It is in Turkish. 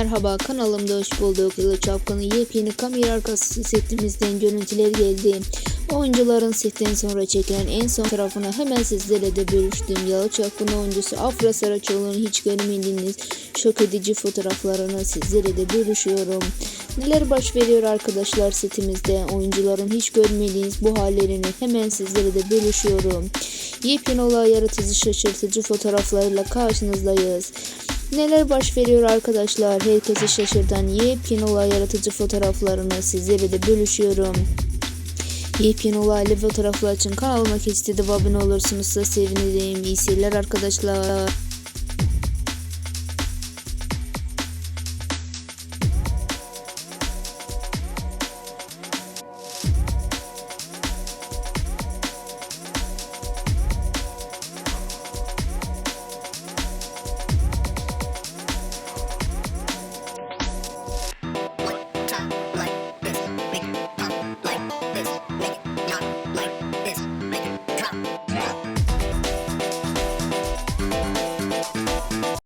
Merhaba kanalımda hoş bulduk. Yılı Çapkın'ın yepyeni kamera arkası setimizden görüntüler geldi. Oyuncuların setten sonra çekilen en son tarafını hemen sizlere de bölüştüm. Yalı Çapkın oyuncusu Afra Saraçoğlu'nun hiç görmediğiniz şok edici fotoğraflarını sizlere de bölüşüyorum. Neler baş veriyor arkadaşlar setimizde oyuncuların hiç görmediğiniz bu hallerini hemen sizlere de bölüşüyorum. Yepyeni olay yaratıcı şaşırtıcı fotoğraflarıyla karşınızdayız. Neler baş veriyor arkadaşlar? Herkesi şaşırtan yepyeni olay yaratıcı fotoğraflarını sizlere de bölüşüyorum. Yepyeni olaylı fotoğraflar için kanalıma kesinlikle abone olursunuz da sevinirim. İyi seyirler arkadaşlar.